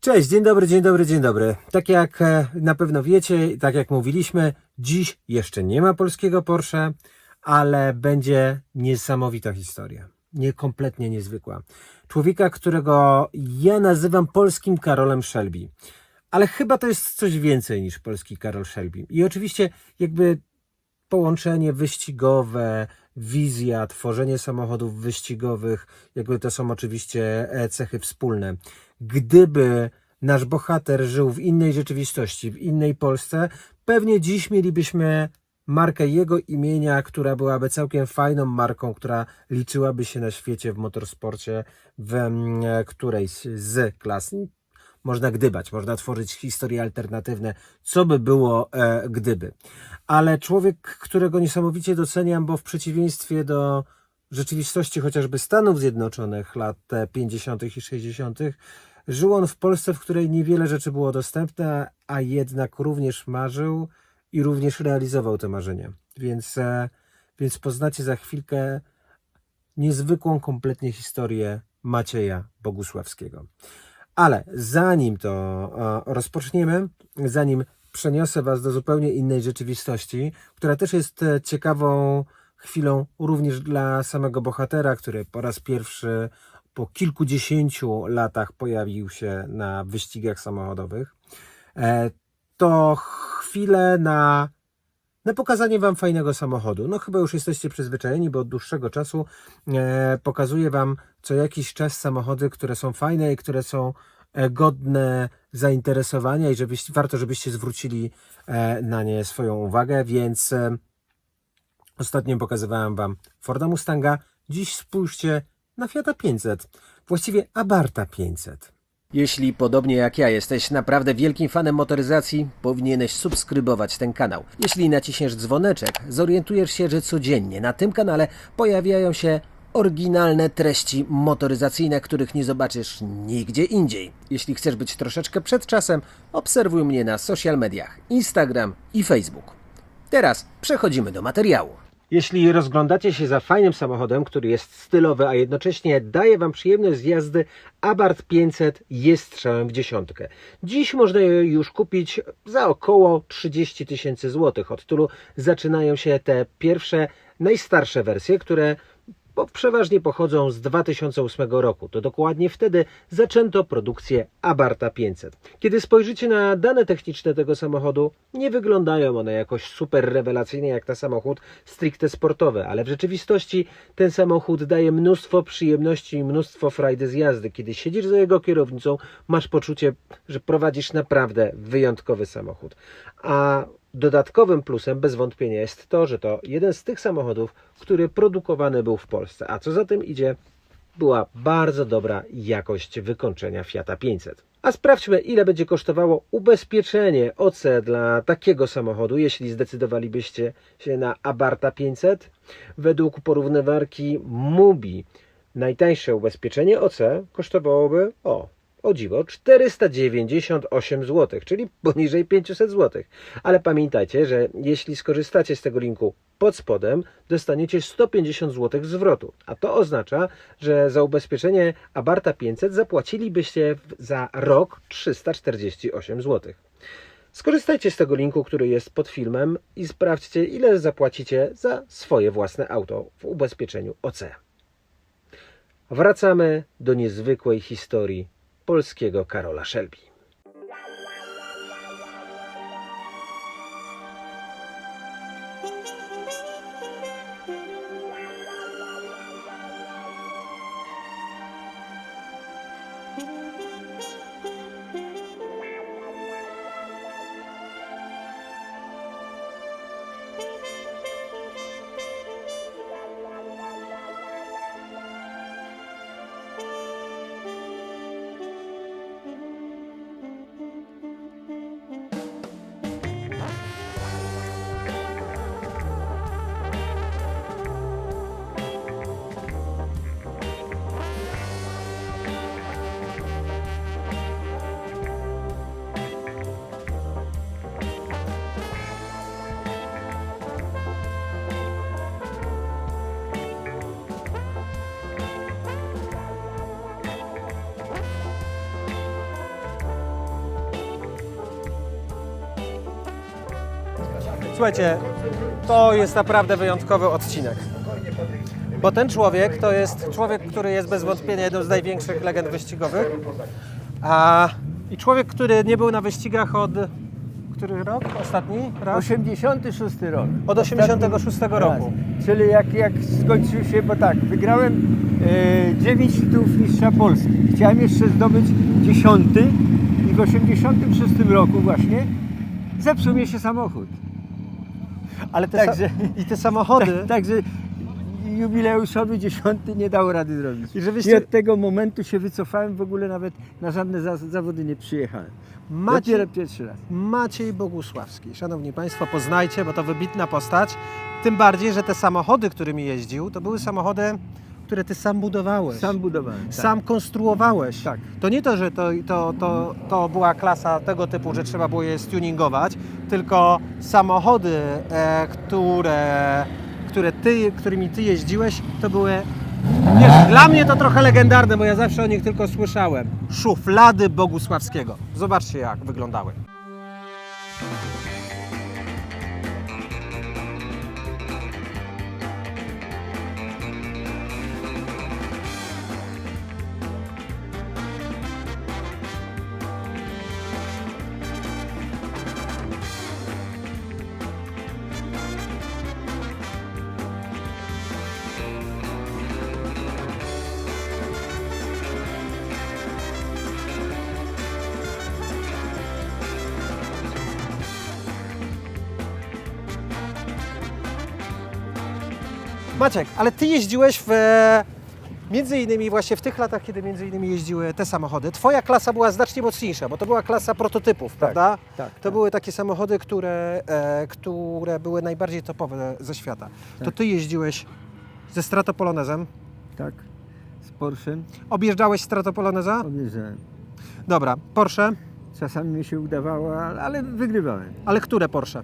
Cześć, dzień dobry, dzień dobry, dzień dobry. Tak jak e, na pewno wiecie, tak jak mówiliśmy, dziś jeszcze nie ma polskiego Porsche, ale będzie niesamowita historia. Nie, kompletnie niezwykła. Człowieka, którego ja nazywam polskim Karolem Shelby. Ale chyba to jest coś więcej niż polski Karol Shelby. I oczywiście jakby połączenie wyścigowe, wizja, tworzenie samochodów wyścigowych, jakby to są oczywiście e, cechy wspólne. Gdyby nasz bohater żył w innej rzeczywistości, w innej Polsce, pewnie dziś mielibyśmy markę jego imienia, która byłaby całkiem fajną marką, która liczyłaby się na świecie w motorsporcie w mm, którejś z klas. Można gdybać, można tworzyć historie alternatywne, co by było e, gdyby. Ale człowiek, którego niesamowicie doceniam, bo w przeciwieństwie do rzeczywistości chociażby Stanów Zjednoczonych lat e, 50. i 60., żył on w Polsce, w której niewiele rzeczy było dostępne, a jednak również marzył i również realizował te marzenia. Więc, e, więc poznacie za chwilkę niezwykłą kompletnie historię Macieja Bogusławskiego. Ale zanim to e, rozpoczniemy, zanim przeniosę Was do zupełnie innej rzeczywistości, która też jest e, ciekawą chwilą również dla samego bohatera, który po raz pierwszy po kilkudziesięciu latach pojawił się na wyścigach samochodowych, e, to chwilę na, na pokazanie Wam fajnego samochodu. No chyba już jesteście przyzwyczajeni, bo od dłuższego czasu e, pokazuję Wam co jakiś czas samochody, które są fajne i które są e, godne zainteresowania i żebyś, warto, żebyście zwrócili e, na nie swoją uwagę, więc e, ostatnio pokazywałem Wam Forda Mustanga, dziś spójrzcie na Fiata 500, właściwie Abarta 500. Jeśli podobnie jak ja jesteś naprawdę wielkim fanem motoryzacji, powinieneś subskrybować ten kanał. Jeśli naciśniesz dzwoneczek, zorientujesz się, że codziennie na tym kanale pojawiają się oryginalne treści motoryzacyjne, których nie zobaczysz nigdzie indziej. Jeśli chcesz być troszeczkę przed czasem, obserwuj mnie na social mediach Instagram i Facebook. Teraz przechodzimy do materiału. Jeśli rozglądacie się za fajnym samochodem, który jest stylowy, a jednocześnie daje Wam przyjemność z jazdy, Abarth 500 jest strzałem w dziesiątkę. Dziś można je już kupić za około 30 tysięcy złotych. Od tylu zaczynają się te pierwsze, najstarsze wersje, które bo przeważnie pochodzą z 2008 roku. To dokładnie wtedy zaczęto produkcję Abarta 500. Kiedy spojrzycie na dane techniczne tego samochodu, nie wyglądają one jakoś super rewelacyjnie jak na samochód stricte sportowy, ale w rzeczywistości ten samochód daje mnóstwo przyjemności i mnóstwo frajdy z jazdy. Kiedy siedzisz za jego kierownicą, masz poczucie, że prowadzisz naprawdę wyjątkowy samochód. A Dodatkowym plusem bez wątpienia jest to, że to jeden z tych samochodów, który produkowany był w Polsce, a co za tym idzie, była bardzo dobra jakość wykończenia Fiata 500. A sprawdźmy, ile będzie kosztowało ubezpieczenie OC dla takiego samochodu, jeśli zdecydowalibyście się na Abarta 500. Według porównywarki Mubi najtańsze ubezpieczenie OC kosztowałoby o o dziwo 498 zł, czyli poniżej 500 zł. Ale pamiętajcie, że jeśli skorzystacie z tego linku pod spodem, dostaniecie 150 zł zwrotu. A to oznacza, że za ubezpieczenie Abarta 500 zapłacilibyście za rok 348 zł. Skorzystajcie z tego linku, który jest pod filmem i sprawdźcie, ile zapłacicie za swoje własne auto w ubezpieczeniu OC. Wracamy do niezwykłej historii polskiego Karola Shelby. Słuchajcie, to jest naprawdę wyjątkowy odcinek. Bo ten człowiek to jest człowiek, który jest bez wątpienia jedną z największych legend wyścigowych. A, I człowiek, który nie był na wyścigach od. Który rok? Ostatni raz? 86 rok. Od 86 roku. Raz. Czyli jak, jak skończył się, bo tak, wygrałem e, 9 tytułów mistrza Polski. Chciałem jeszcze zdobyć 10 i w 86 roku właśnie zepsuł mi się samochód. Ale te Także- I te samochody. Tak, także jubileuszowy 10 nie dało rady zrobić. I żebyście- I od tego momentu się wycofałem, w ogóle nawet na żadne za, zawody nie przyjechałem. Macie- Dopiero pierwszy raz. Maciej Bogusławski. Szanowni Państwo, poznajcie, bo to wybitna postać. Tym bardziej, że te samochody, którymi jeździł, to były samochody, które ty sam budowałeś. Sam budowałem. tak. Sam konstruowałeś. Tak. To nie to, że to, to, to, to była klasa tego typu, że trzeba było je stuningować, tylko samochody, e, które, które ty, którymi ty jeździłeś, to były. Wiesz, dla mnie to trochę legendarne, bo ja zawsze o nich tylko słyszałem. Szuflady Bogusławskiego. Zobaczcie, jak wyglądały. Maciek, ale ty jeździłeś w. e, Między innymi właśnie w tych latach, kiedy między innymi jeździły te samochody, twoja klasa była znacznie mocniejsza, bo to była klasa prototypów, prawda? tak, To tak. były takie samochody, które, e, które były najbardziej topowe ze świata. To Tak. ty jeździłeś ze Stratopolonezem, Tak, z Porschem objeżdżałeś Stratopoloneza? objeżdżałem. Dobra, Porsche, Czasami mi się udawało, ale- ale wygrywałem. ale które Porsche?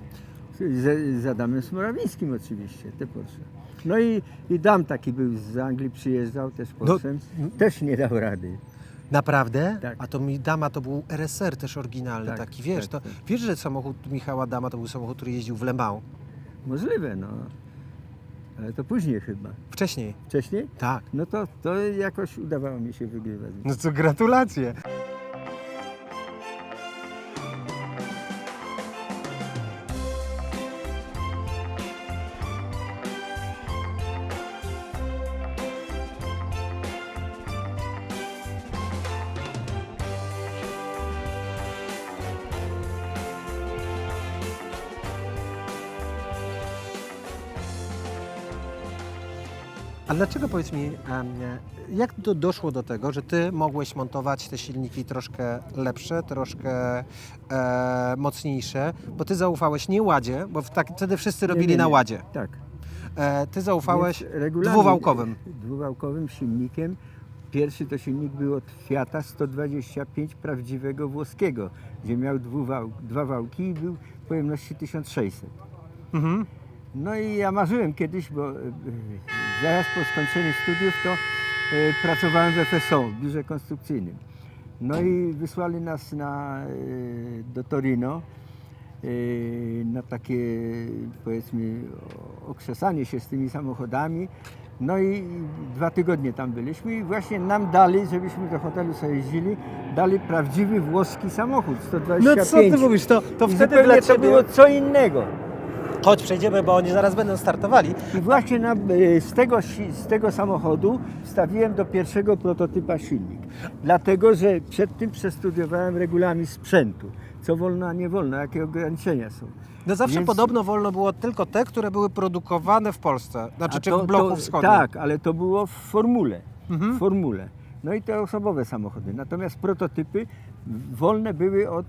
Z, z Adamem Smorawińskim oczywiście, te Porsche. No i, i Dam taki był z Anglii, przyjeżdżał też Porschem. Też nie dał rady. Naprawdę? Tak. A to mi Dama to był RSR też oryginalny Tak, taki, wiesz, tak, to tak. wiesz, że samochód Michała Dama to był samochód, który jeździł w Le Mans Możliwe, no. Ale to później chyba. wcześniej. Wcześniej? Tak. No to, to jakoś udawało mi się wygrywać. No to gratulacje. Dlaczego powiedz mi, jak to doszło do tego, że ty mogłeś montować te silniki troszkę lepsze, troszkę e, mocniejsze, bo ty zaufałeś nie ładzie, bo tak, wtedy wszyscy Nie, robili nie, na nie. ładzie. Tak. E, ty zaufałeś dwuwałkowym. Dwuwałkowym silnikiem. Pierwszy to silnik był od Fiata 125 prawdziwego włoskiego, gdzie miał dwuwał, dwa wałki i był pojemności 1600. Mhm. No i ja marzyłem kiedyś, bo e, zaraz po skończeniu studiów to e, pracowałem w FSO, w biurze konstrukcyjnym. No i wysłali nas na, e, do Torino e, na takie powiedzmy okrzesanie się z tymi samochodami. No i dwa tygodnie tam byliśmy i właśnie nam dali, żebyśmy do hotelu sobie jeździli, dali prawdziwy włoski samochód No 125. co ty mówisz, to, to I wtedy dla to ciebie... było co innego. Chodź, przejdziemy, bo oni zaraz będą startowali. I właśnie na, e, z, tego, z tego samochodu wstawiłem do pierwszego prototypa silnik. Dlatego, że przed tym przestudiowałem regulamin sprzętu. Co wolno, a nie wolno, jakie ograniczenia są. No zawsze Więc- podobno wolno było tylko te, które były produkowane w Polsce, znaczy czy w bloku to- wschodnim. Tak, ale to było w formule. Mhm. W formule. No i te osobowe samochody. Natomiast prototypy wolne były od,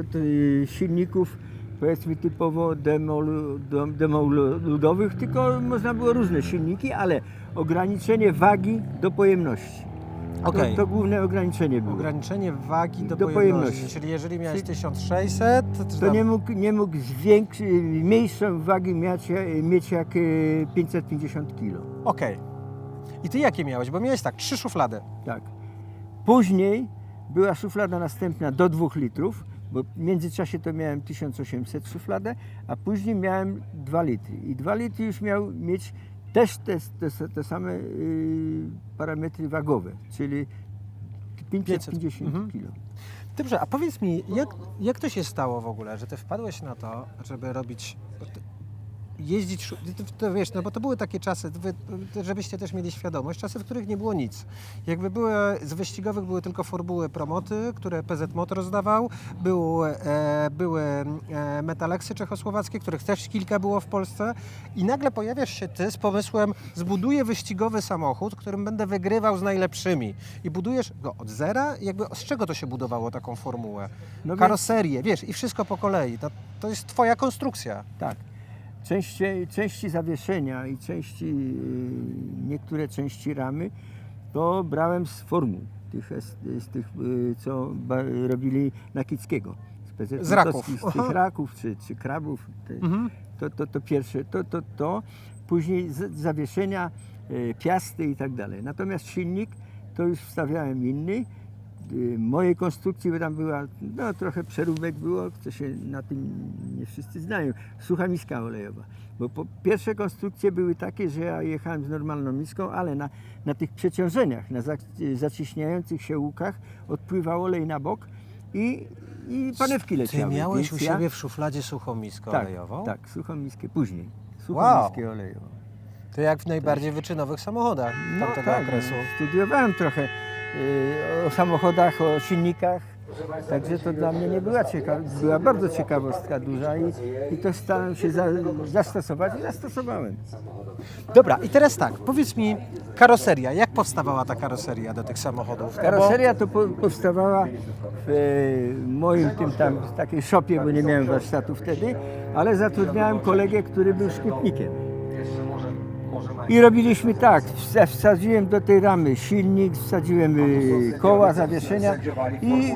od y, silników powiedzmy typowo demoludowych, tylko można było różne silniki, ale ograniczenie wagi do pojemności. Okej. To, to główne ograniczenie było. Ograniczenie wagi do, Do pojemności. pojemności. Czyli jeżeli miałeś Czyli- 1600, to, To nie mógł, nie mógł zwiększyć, mniejszą wagi mieć, mieć jak y, 550 kg. Okej. I ty jakie miałeś? Bo miałeś tak, trzy szuflady. Tak. Później była szuflada następna do 2 litrów, Bo w międzyczasie to miałem 1800 szufladę, a później miałem 2 litry. I 2 litry już miał mieć też te, te, te same y, parametry wagowe, czyli 550 Mhm. kg. Dobrze, a powiedz mi, jak, jak to się stało w ogóle, że ty wpadłeś na to, żeby robić, jeździć, to, wiesz, no bo to były takie czasy, żebyście też mieli świadomość, czasy, w których nie było nic. Jakby były, z wyścigowych były tylko formuły promoty, które PZ Motor zdawał, był, e, były e, Metaleksy czechosłowackie, których też kilka było w Polsce i nagle pojawiasz się ty z pomysłem, zbuduję wyścigowy samochód, którym będę wygrywał z najlepszymi i budujesz go od zera, jakby z czego to się budowało taką formułę? No Karoserię, wiesz, i wszystko po kolei. To, to jest twoja konstrukcja. Tak. Części, części zawieszenia i części, y, niektóre części ramy to brałem z formuł, tych, z tych y, co robili Nakickiego. Z, Z raków. Z tych raków czy, czy krabów. Mhm. to, to, to pierwsze, to, to, to. Później z, zawieszenia, y, piasty i tak dalej. Natomiast silnik to już wstawiałem inny. Y, Mojej konstrukcji bo tam była, no trochę przeróbek było, co się na tym nie wszyscy znają. Sucha miska olejowa. Bo po, pierwsze konstrukcje były takie, że ja jechałem z normalną miską, ale na, na tych przeciążeniach, na za, zaciśniających się łukach odpływał olej na bok i, i panewki Ty leciały. miałeś u Więc ja- siebie w szufladzie suchą miskę tak, olejową? Tak, suchą miskę później. Suchą Wow. miskę olejową. To jak w najbardziej wyczynowych samochodach tamtego tak, okresu. no, studiowałem trochę o samochodach, o silnikach, także to dla mnie nie była ciekawa, była bardzo ciekawostka duża i, i to starałem się za, zastosować i zastosowałem. Dobra, i teraz tak, powiedz mi, karoseria, jak powstawała ta karoseria do tych samochodów? No Karoseria to po, powstawała w e, moim tym tam takiej szopie, bo nie miałem warsztatu wtedy, ale zatrudniałem kolegę, który był szkutnikiem. I robiliśmy tak, wsa- wsadziłem do tej ramy silnik, wsadziłem y, koła, zawieszenia i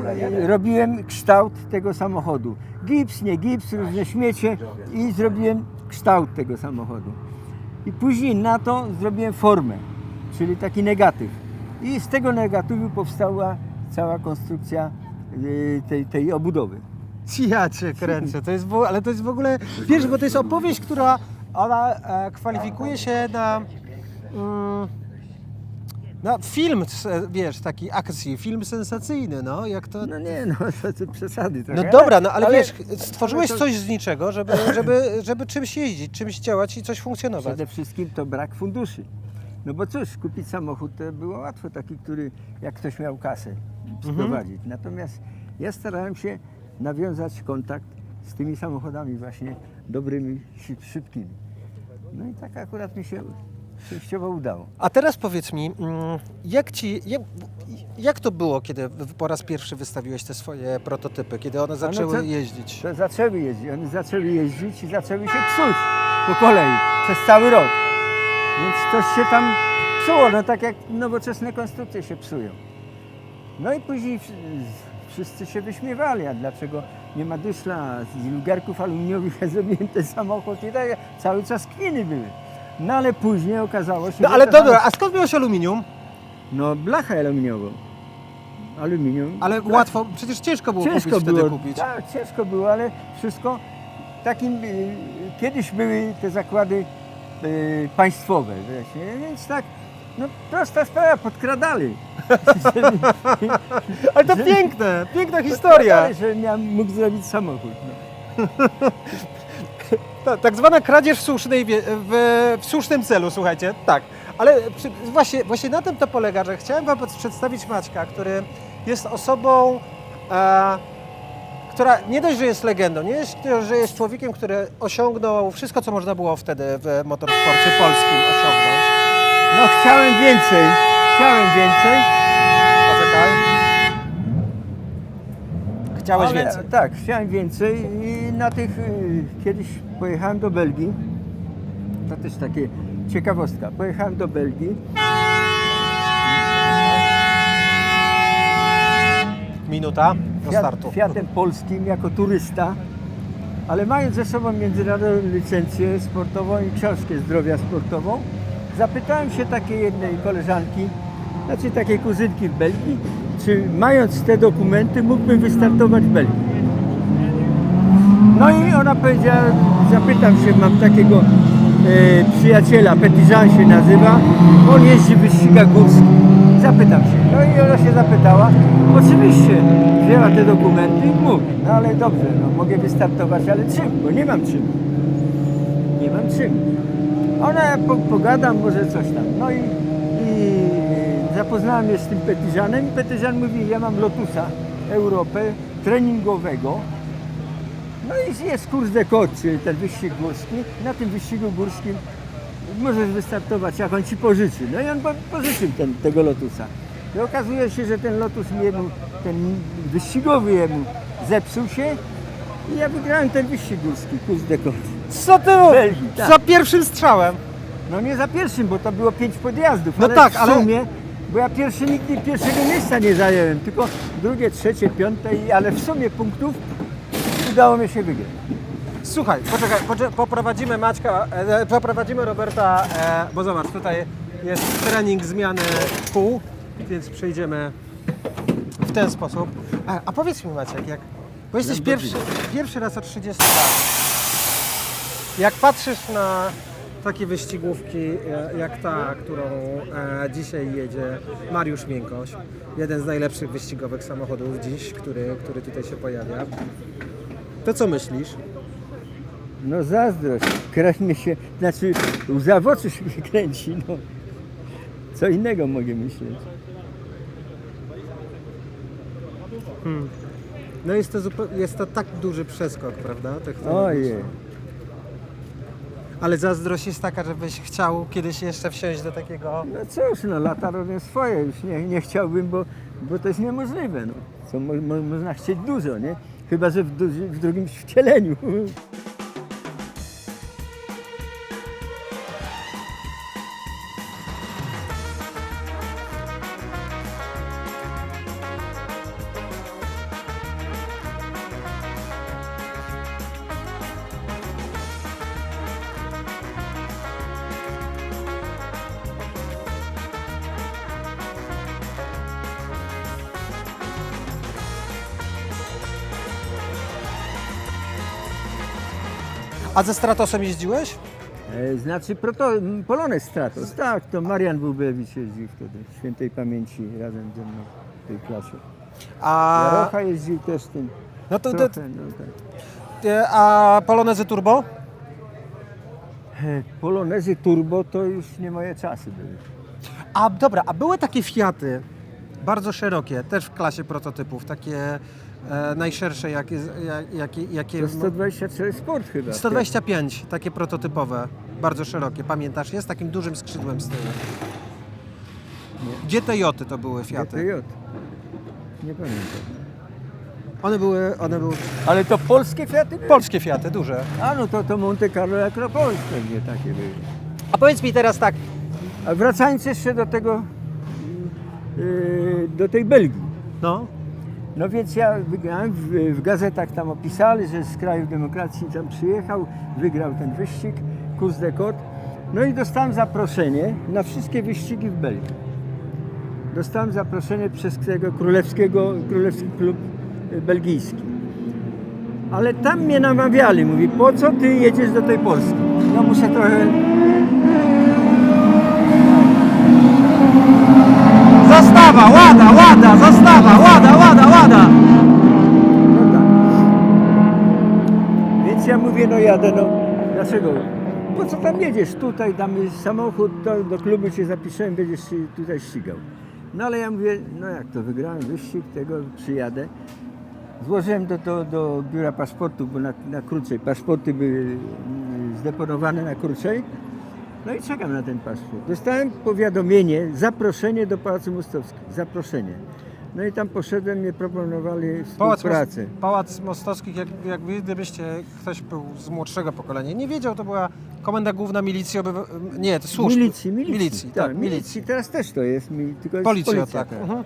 robiłem kształt tego samochodu. Gips, nie gips, różne śmiecie i zrobiłem kształt tego samochodu. I później na to zrobiłem formę, czyli taki negatyw. I z tego negatywu powstała cała konstrukcja y, tej, tej obudowy. Ja cię kręcę, to jest, w- ale to jest w ogóle, wiesz, bo to jest opowieść, która ona e, kwalifikuje się na, mm, na film, wiesz, taki akcji, film sensacyjny, no, jak to... No nie, no to, to przesady trochę. No dobra, no ale, wiesz, ale stworzyłeś to- coś z niczego, żeby, żeby, żeby czymś jeździć, czymś działać i coś funkcjonować. Przede wszystkim to brak funduszy. No bo cóż, kupić samochód to było łatwo, taki, który jak ktoś miał kasę sprowadzić. Natomiast ja starałem się nawiązać kontakt z tymi samochodami właśnie dobrymi, szyb- szybkimi. No i tak akurat mi się częściowo udało. A teraz powiedz mi, mm, jak ci, jak, jak to było, kiedy po raz pierwszy wystawiłeś te swoje prototypy, kiedy one zaczęły jeździć? To zaczęły jeździć, one zaczęły jeździć i zaczęły się psuć po kolei przez cały rok. Więc coś się tam psuło, no tak jak nowoczesne konstrukcje się psują. No i później wszyscy się wyśmiewali, a dlaczego nie ma dyszla, z lugerków aluminiowych ten samochód i tak cały czas kpiny były. No ale później okazało się, No ale to dobra, a skąd miałeś aluminium? No blachę aluminiową. Aluminium. Ale blachę. łatwo, przecież ciężko było Ciężko kupić było, wtedy kupić. Tak, ciężko było, ale wszystko takim. y, Kiedyś były te zakłady y, państwowe, wiecie, więc tak, no prosta sprawa, podkradali. Ale to piękne, piękna historia. Podkradali, że miałem, mógł zrobić samochód. No. Ta, tak zwana kradzież w, słusznej, wie- w, w słusznym celu, słuchajcie, tak. Ale przy, właśnie, właśnie na tym to polega, że chciałem Wam przedstawić Maćka, który jest osobą, e, która nie dość, że jest legendą, nie jest, że jest człowiekiem, który osiągnął wszystko, co można było wtedy w motorsporcie polskim osiągnąć. No chciałem więcej, chciałem więcej. Poczekaj. Chciałeś ale, więcej. Tak, chciałem więcej i na tych, y, kiedyś pojechałem do Belgii, to też takie ciekawostka, pojechałem do Belgii, Minuta do Fiat, startu. Fiatem polskim jako turysta, ale mając ze sobą międzynarodową licencję sportową i książkę zdrowia sportową, zapytałem się takiej jednej koleżanki, znaczy takiej kuzynki w Belgii, czy mając te dokumenty mógłbym wystartować w Belgii. No i ona powiedziała, zapytam się, mam takiego e, przyjaciela, Petizan się nazywa, on jeździ wyścigach górskich. Zapytam się. No i ona się zapytała. Oczywiście wzięła te dokumenty i mówi, no ale dobrze, no mogę wystartować, ale czym? Bo nie mam czym. Nie mam czym. Ona po, pogadam, może coś tam. No i, i zapoznałem się z tym Petizanem i Petizan mówi, ja mam Lotusa Europę treningowego, no i jest kurs de côte, czyli ten wyścig górski. Na tym wyścigu górskim możesz wystartować, jak on ci pożyczy. No i on po- pożyczył ten, tego Lotusa. I okazuje się, że ten Lotus jemu, ten wyścigowy jemu zepsuł się i ja wygrałem ten wyścig górski, kurs de côte. Co ty Belgii, tak. Za pierwszym strzałem. No nie za pierwszym, bo to było pięć podjazdów. No ale tak, w ale- sumie, bo ja pierwszy nigdy pierwszego miejsca nie zająłem, tylko drugie, trzecie, piąte, i- ale w sumie punktów udało mi się wygrać. Słuchaj, poczekaj, poczekaj poprowadzimy Maćka, e, poprowadzimy Roberta, e, bo zobacz, tutaj jest trening zmiany kół, więc przejdziemy w ten sposób. A, a powiedz mi Maciek, jak, bo jesteś pierwszy, pierwszy raz od 30 lat. Jak patrzysz na takie wyścigówki e, jak ta, którą e, dzisiaj jedzie Mariusz Miękoś, jeden z najlepszych wyścigowych samochodów dziś, który, który tutaj się pojawia, to co myślisz? No zazdrość, krew mi się, znaczy łza w oczy się kręci, no. Co innego mogę myśleć. No jest to, jest to tak duży przeskok, prawda? Ojej. Ale zazdrość jest taka, żebyś chciał kiedyś jeszcze wsiąść do takiego... No cóż, no lata robią swoje, już nie, nie chciałbym, bo, bo to jest niemożliwe, no. Co mo, mo, można chcieć dużo, nie? Chyba, że w, w drugim wcieleniu. A ze Stratosem jeździłeś? E, Znaczy proto, m, Polones Stratos, tak, to Marian Bubewicz jeździł wtedy, świętej pamięci razem ze mną w tej klasie. A, Jarocha jeździł też tym. no to, to, Trochę, no tak. e, a Polonezy Turbo? E, Polonezy Turbo to już nie moje czasy były. A dobra, a były takie Fiaty, bardzo szerokie, też w klasie prototypów, takie e, najszersze, jakie, jak, jakie, jakie To 124 Sport chyba. 125, takie prototypowe, bardzo szerokie. Pamiętasz, jest takim dużym skrzydłem z tyłu. Gdzie te Joty to były Fiaty? GTJ. Nie pamiętam. One były, one były Ale to polskie Fiaty były? polskie Fiaty, duże. A no to, to Monte Carlo Acropolis pewnie takie były. A powiedz mi teraz tak, A wracając jeszcze do tego, yy, do tej Belgii. no, No więc ja wygrałem, w, w gazetach tam opisali, że z kraju demokracji tam przyjechał, wygrał ten wyścig, kurs de Côte. No i dostałem zaproszenie na wszystkie wyścigi w Belgii. Dostałem zaproszenie przez tego królewskiego, królewski klub y, belgijski. Ale tam mnie namawiali, mówi, po co ty jedziesz do tej Polski? No muszę trochę zastawa, łada, łada, zastawa, łada, łada, łada. No tak. Więc ja mówię, no jadę, no dlaczego? Po co tam jedziesz? Tutaj damy samochód, do, do klubu cię zapiszę, będziesz się tutaj ścigał. No ale ja mówię, no jak to, wygrałem wyścig, tego przyjadę. Złożyłem do, do, do biura paszportu, bo na, na krócej, paszporty były mm, zdeponowane na krócej. No i czekam na ten paszport. Dostałem powiadomienie, zaproszenie do Pałacu Mostowskiego, zaproszenie. No i tam poszedłem, mnie proponowali współpracę. Pałac Mostowskich, jak, jak gdybyście, ktoś był z młodszego pokolenia, nie wiedział, to była Komenda Główna Milicji Obywa... Nie, to służb. Milicji, milicji. Milicji, tak, tak, milicji. milicji. Teraz też to jest, tylko jest Policja, policja. tak. teraz. Mhm.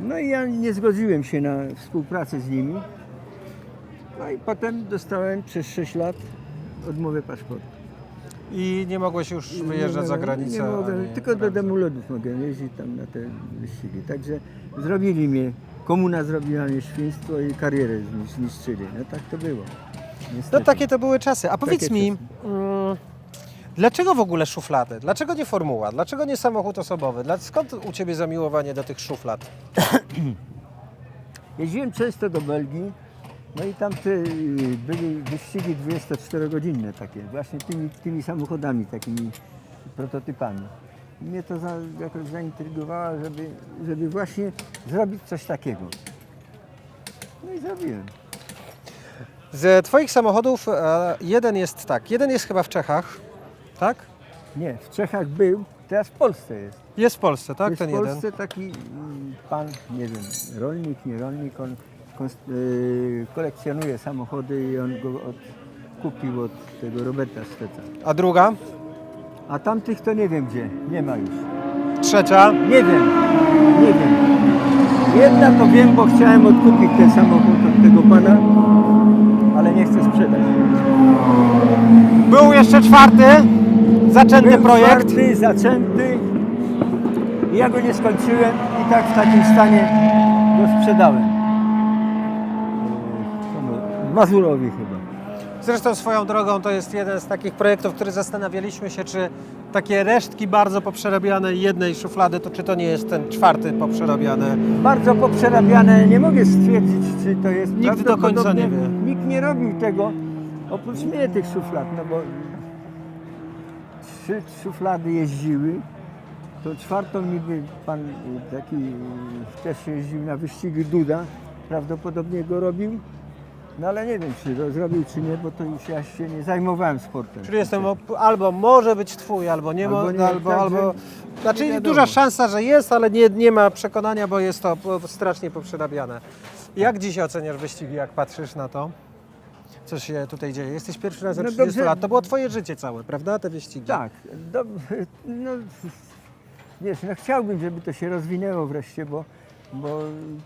No i ja nie zgodziłem się na współpracę z nimi. No i potem dostałem przez 6 lat odmowę paszportu. I nie mogłeś już wyjeżdżać za granicę. Nie mogę, ani- tylko do demolodów mogę jeździć tam na te wyścigi. Także zrobili mnie, komuna zrobiła mnie świństwo i karierę znisz- zniszczyli. No tak to było. Niestety. No takie to były czasy. A powiedz Takie mi, mm, dlaczego w ogóle szuflady? Dlaczego nie formuła? Dlaczego nie samochód osobowy? Dla- Skąd u Ciebie zamiłowanie do tych szuflad? Jeździłem często do Belgii, no i tam te, y, były wyścigi 24-godzinne takie, właśnie tymi, tymi samochodami, takimi prototypami. I mnie to za, jakoś zaintrygowało, żeby, żeby właśnie zrobić coś takiego. No i zrobiłem. Z Twoich samochodów e, jeden jest tak, jeden jest chyba w Czechach, tak? Nie, w Czechach był, teraz w Polsce jest. Jest w Polsce, tak? jest Ten w jeden. Polsce taki mm, pan, nie wiem, rolnik, nie rolnik, on kolekcjonuje samochody i on go od, kupił od tego Roberta Szteca. A druga? A tamtych to nie wiem gdzie, nie ma już. Trzecia? Nie wiem, nie wiem. Jedna to wiem, bo chciałem odkupić ten samochód od tego pana, ale nie chcę sprzedać. Był jeszcze czwarty, zaczęty Był projekt. Czwarty, zaczęty. Ja go nie skończyłem i tak w takim stanie go sprzedałem. Mazurowi chyba. Zresztą swoją drogą to jest jeden z takich projektów, który zastanawialiśmy się, czy takie resztki bardzo poprzerabiane jednej szuflady, to czy to nie jest ten czwarty poprzerabiany. Bardzo poprzerabiane, nie mogę stwierdzić, czy to jest Nikt do końca nie wie. Nikt nie robił tego, oprócz mnie tych szuflad, no bo trzy szuflady jeździły, to czwartą niby pan y, taki y, też jeździł na wyścigi Duda, prawdopodobnie go robił, no ale nie wiem, czy to zrobił, czy nie, bo to już ja się nie zajmowałem sportem. Czyli jestem op- albo może być twój, albo nie, Albo nie, albo, także albo Znaczy nie wiadomo. duża szansa, że jest, ale nie, nie ma przekonania, bo jest to po- strasznie poprzerabiane. Jak dziś oceniasz wyścigi, jak patrzysz na to? Co się tutaj dzieje? Jesteś pierwszy raz od No 30 dobrze. lat. To było twoje życie całe, prawda? Te wyścigi. Tak, do, no, wiesz, no chciałbym, żeby to się rozwinęło wreszcie, bo, bo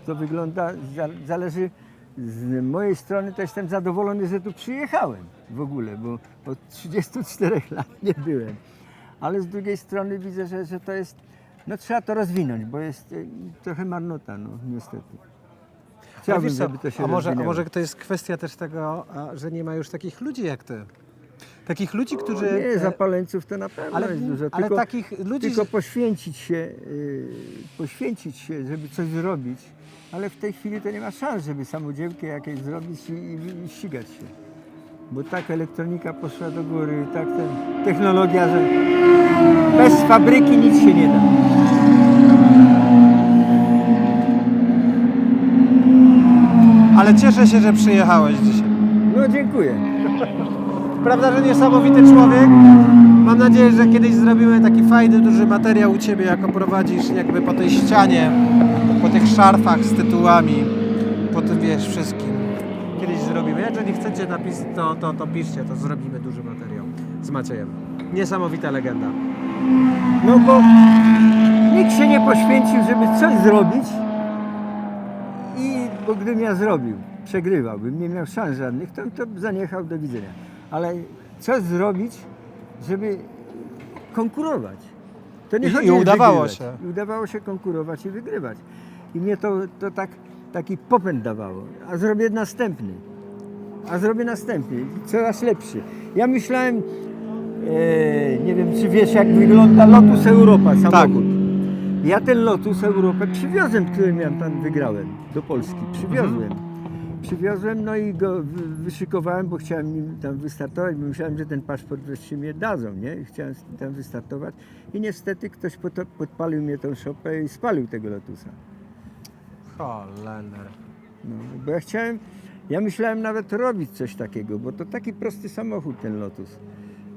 to wygląda, za- zależy z mojej strony, to jestem zadowolony, że tu przyjechałem w ogóle, bo od 34 lat nie byłem. Ale z drugiej strony widzę, że, że to jest, no trzeba to rozwinąć, bo jest y, trochę marnota, no niestety. Ale Chciałbym, co, żeby to się a może, a może to jest kwestia też tego, że nie ma już takich ludzi jak ty. Takich ludzi, którzy... Nie, e, zapaleńców to na pewno ale, jest dużo, ale tylko, takich ludzi... tylko poświęcić się, yy, poświęcić się, żeby coś zrobić, ale w tej chwili to nie ma szans, żeby samodzielkę jakieś zrobić i, i, i ścigać się. Bo tak elektronika poszła do góry, tak ten, technologia, że bez fabryki nic się nie da. Ale cieszę się, że przyjechałeś dzisiaj. No dziękuję. Prawda, że niesamowity człowiek? Mam nadzieję, że kiedyś zrobimy taki fajny, duży materiał u Ciebie, jako prowadzisz jakby po tej ścianie, tych szarfach z tytułami, po tym wiesz, wszystkim. Kiedyś zrobimy. Jeżeli chcecie napisać, to, to, to piszcie, to zrobimy duży materiał z Maciejem. Niesamowita legenda. No bo nikt się nie poświęcił, żeby coś zrobić i bo gdybym ja zrobił, przegrywałbym, nie miał szans żadnych, to, to zaniechał do widzenia. Ale coś zrobić, żeby konkurować. To nie I- chodzi i udawało wygrywać. się. I udawało się konkurować i wygrywać. I mnie to, to tak, taki popęd dawało. A zrobię następny. A zrobię następny. Coraz lepszy. Ja myślałem, e, nie wiem czy wiesz jak wygląda Lotus Europa samochód. Ja ten Lotus Europę przywiozłem, którym ja tam wygrałem do Polski. Przywiozłem. Przywiozłem, no i go wy- wyszykowałem, bo chciałem nim tam wystartować, bo myślałem, że ten paszport wreszcie mnie dadzą, nie? Chciałem tam wystartować i niestety ktoś podpalił mnie tą szopę i spalił tego Lotusa. No, bo ja chciałem, ja myślałem nawet robić coś takiego, bo to taki prosty samochód ten Lotus.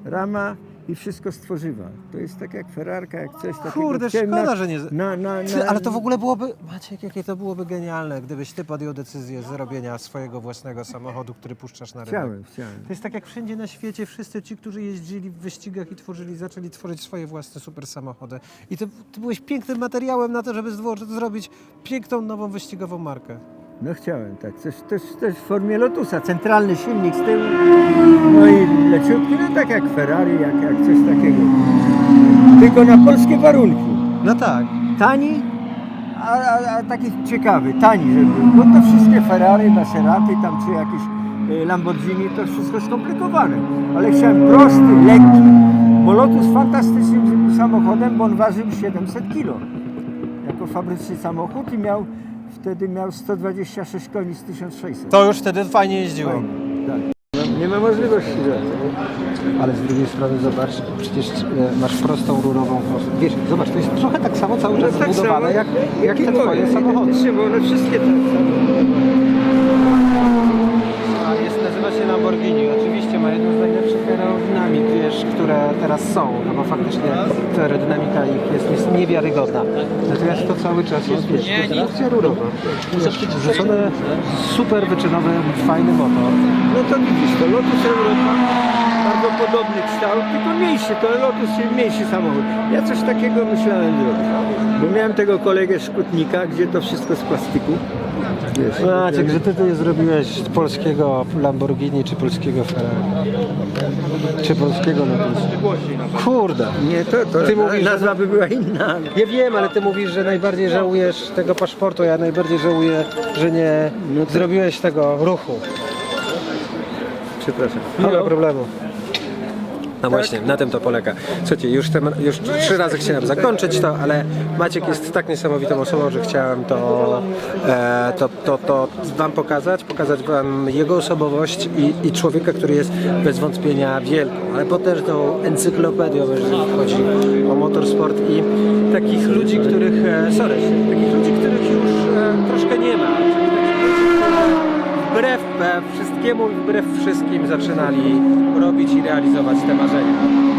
Rama i wszystko z tworzywa. To jest tak jak Ferrarka, jak coś takiego. Kurde, szkoda, że nie... Na, na, na, ale to w ogóle byłoby, Maciek, jakie to byłoby genialne, gdybyś Ty podjął decyzję zrobienia swojego własnego samochodu, który puszczasz na rynek. Chciałem, chciałem. To jest tak jak wszędzie na świecie, wszyscy ci, którzy jeździli w wyścigach i tworzyli, zaczęli tworzyć swoje własne super samochody. I ty, ty byłeś pięknym materiałem na to, żeby zrobić piękną, nową wyścigową markę. No chciałem, tak. Coś też, też w formie Lotusa. Centralny silnik z tyłu. No i leciutki, no tak jak Ferrari, jak, jak coś takiego. Tylko na polskie warunki. No tak. Tani, a, a, a taki ciekawy, tani, żeby. Bo to wszystkie Ferrari, Maserati tam czy jakieś y, Lamborghini to wszystko skomplikowane. Ale chciałem prosty, lekki, bo Lotus fantastycznym samochodem, bo on ważył 700 kg. Jako fabryczny samochód i miał, wtedy miał 126 koni z 1600. To już wtedy fajnie jeździło. Tak. Nie ma możliwości. że- Ale z drugiej strony zobacz, przecież e, masz prostą rurową prostą. Wiesz, zobacz, to jest trochę tak samo cały czas tak zbudowane jak, jak te i twoje samochody. bo one wszystkie tak A jest, nazywa się Lamborghini. Oczywiście ma jedną z aerodynamik, wiesz, które teraz są, no bo faktycznie ta aerodynamika ich jest, jest niewiarygodna. Natomiast to cały czas jest, wiesz, konstrukcja rurowa. Rzucony super wyczynowy, fajny motor. No to widzisz, to Lotus Europa, bardzo podobny kształt, tylko mniejszy, to Lotus jest mniejszy samochód. Ja coś takiego myślałem zrobić, bo miałem tego kolegę z Kutnika, gdzie to wszystko z plastiku. Wiesz, Maciek, że ty tu zrobiłeś polskiego Lamborghini czy polskiego Ferrari? Czy polskiego Lotusa? Kurde. Nie, to, to Ty mówisz, nazwa by była inna. ale- Ja wiem, ale ty mówisz, że najbardziej żałujesz tego paszportu, ja najbardziej żałuję, że nie zrobiłeś tego ruchu. Przepraszam. Nie ma problemu. No właśnie, na tym to polega. Słuchajcie, już, już trzy razy chciałem zakończyć to, ale Maciek jest tak niesamowitą osobą, że chciałem to, e, to, to, to Wam pokazać, pokazać Wam jego osobowość i, i człowieka, który jest bez wątpienia wielką, ale potężną encyklopedią, jeżeli chodzi o motorsport i takich ludzi, których, e, sorry, takich ludzi, których już e, troszkę nie ma. Czyli takich ludzi, którzy wbrew e, wszystkiemu i wbrew wszystkim zaczynali robić i realizować te marzenia.